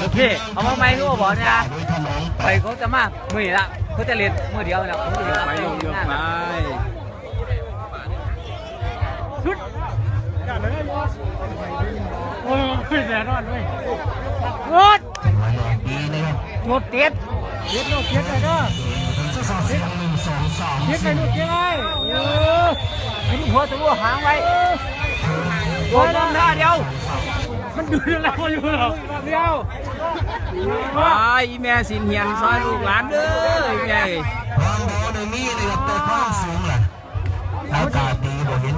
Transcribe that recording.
โอเคเอามาไหมทุกบอกนะไปเขาจะมาเมื่อละเขาจะเรียนมือเดียวนะผมไปลงเยอะไปชุดโอ้ยแน่นอนเว้ยรดงดเตี้ยเตี้ยลูเตี้ยเลยเด้อเตี้ยไปดูกเตี้ยเลยเออไอ้หัวตัวหางไว้ โดนลงท่าเดียว มันดูอะไรมาอยู่หรอเดียวไปอีแม่สินเฮียนซอยลูกหลานเด้ออีแม่ความโมในมีเลยครับแต่ความสูงล่ะอากาศดีบ่เห็น